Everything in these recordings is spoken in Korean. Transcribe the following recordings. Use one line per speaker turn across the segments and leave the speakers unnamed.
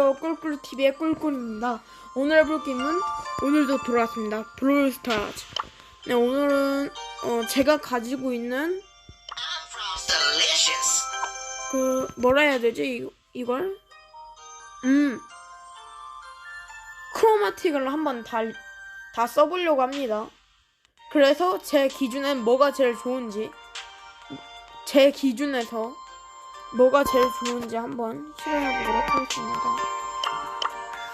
안녕하세요. 꿀꿀TV의 꿀꿀입니다. 오늘 해볼 게임은 오늘도 돌아왔습니다. 브롤스타즈. 네, 오늘은 어, 제가 가지고 있는. 그 뭐라 해야 되지? 이, 이걸? 음. 크로마틱을 한번 다, 다 써보려고 합니다. 그래서 제 기준엔 뭐가 제일 좋은지 제 기준에서 뭐가 제일 좋은지 한번 실험해 보도록 하겠습니다.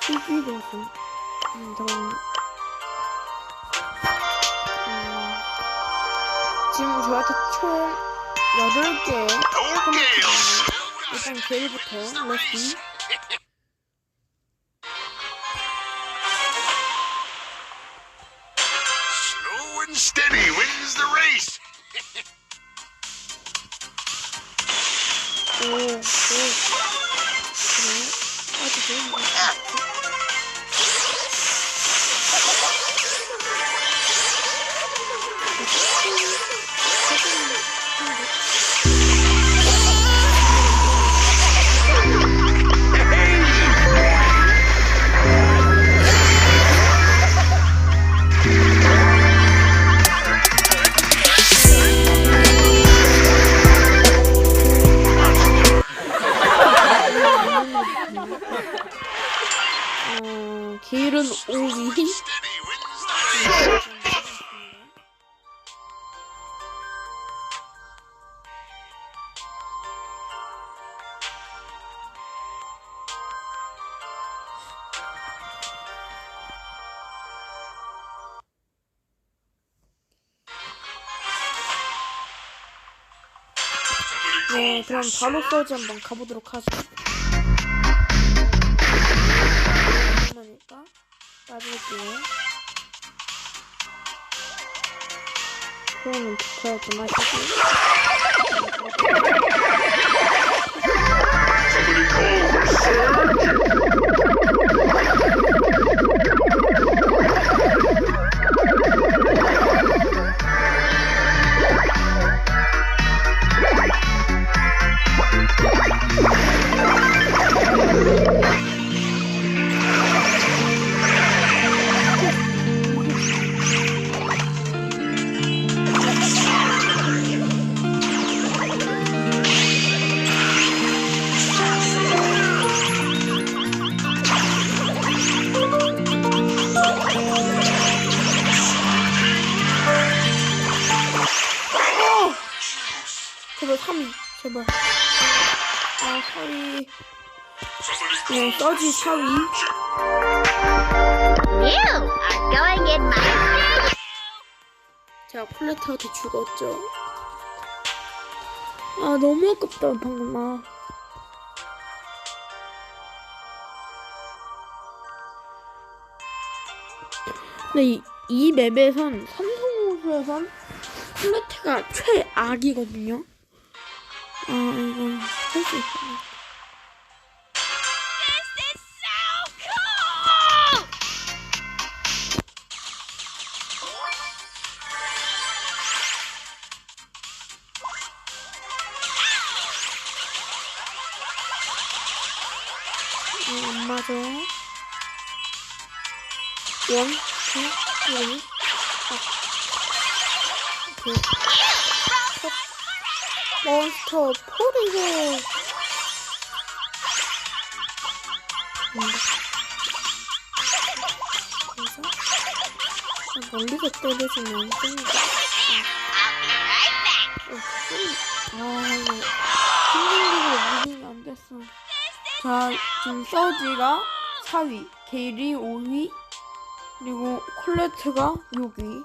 희귀도수 음, 잠깐만. 음, 지금 저한테 총 8개 일단 제일부터 렛츠 오, 오. 그래. 어, 길은 5위.
Steady wins the race.
네, 그럼 바로 서지 한번 가보도록 하죠. 빠질게요. 그러면 붙어야구나
Somebody call
제발 아 4위
Somebody
네 서지 4위
You are going in my bag.
제가 콜레트한테 죽었죠? 아 너무 아깝다 방금. 아. 근데 이, 이 맵에선 삼성호수에선 콜레트가 최악이거든요 아 이거 할수 있어
This is so cool!
어, 안 맞아. 원, 투, 쓰리, 아. 그, 첫, 몬스터 포리고. 음. 그래서, 아, 멀리서
be right back.
어, 좀, 아, 이거, 기로 무빙이 안 됐어. 자, 지금 서지가 4위, 게일이 5위, 그리고 콜레트가 6위.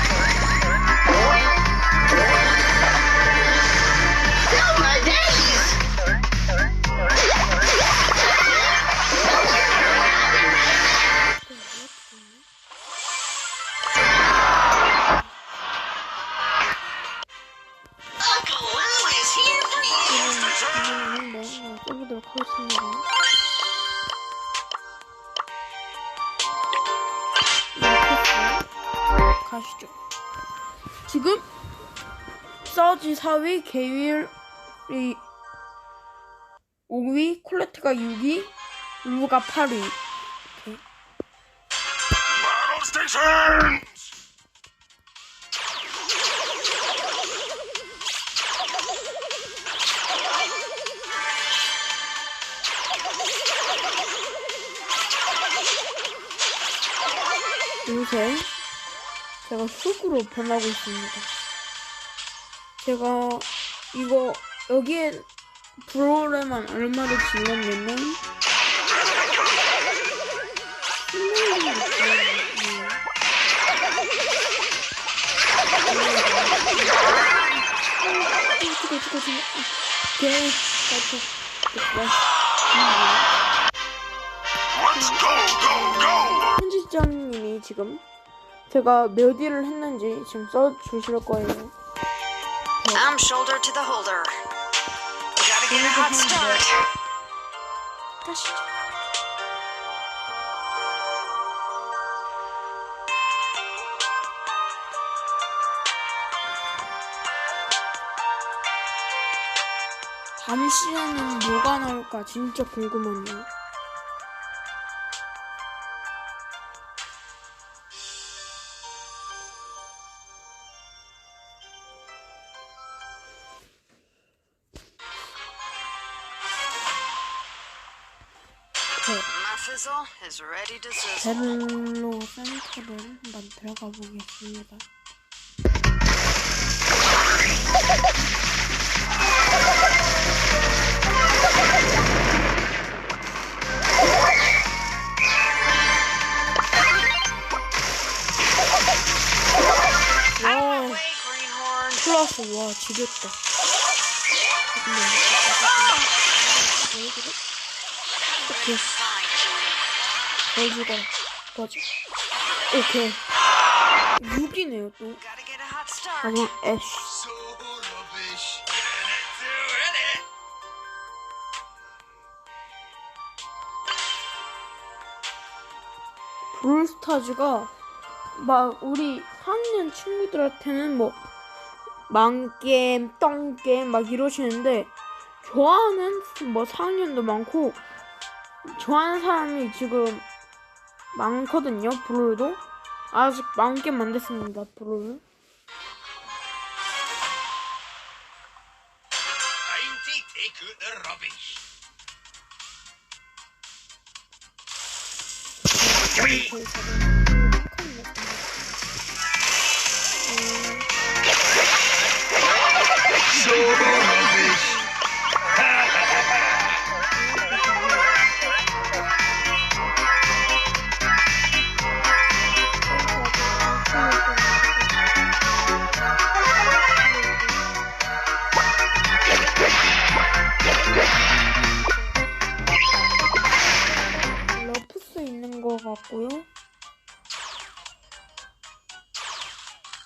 하겠습니다. 네, 가시죠. 지금 서지 4위, 게윌이 5위, 콜레트가 6위, 루가 8위.
Battle stations!
요새 제가 쑥으로 변하고 있습니다. 제가 이거 여기에 브로레만 얼마를 질렀냐면 찍어 찍어 찍어 오케이 나도
go!
편집장님이 지금 제가 몇 일을 했는지 지금 써주실 거예요.
I'm shoulder to the holder. Gotta get a hot start.
다시. 다음 시간은 뭐가 나올까 진짜 궁금하네요. 네. 벨로 센터를 한번 들어가 보겠습니다. 와. 플러스, 와, 지렸다.
Julie.
덜 죽어라. 맞아. 오케이. 6이네요, 또. 아마 애쉬. 브롤스타즈가 막 우리 4학년 친구들한테는 뭐 망게임, 똥게임 막 이러시는데 좋아하는 뭐 4학년도 많고 좋아하는 사람이 지금 많거든요. 브롤도 아직 망게임 안 됐습니다. 브롤.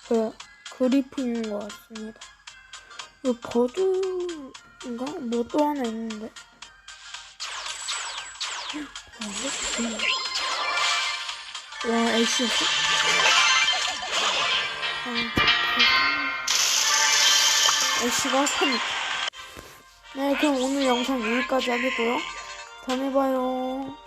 그 있는 것 같습니다. 이거 버드인가? 뭐 또 하나 있는데. 와, 와 애쉬였어? 아, 애쉬가 3. 네, 그럼 오늘 영상 여기까지 하겠고요. 다음에 봐요.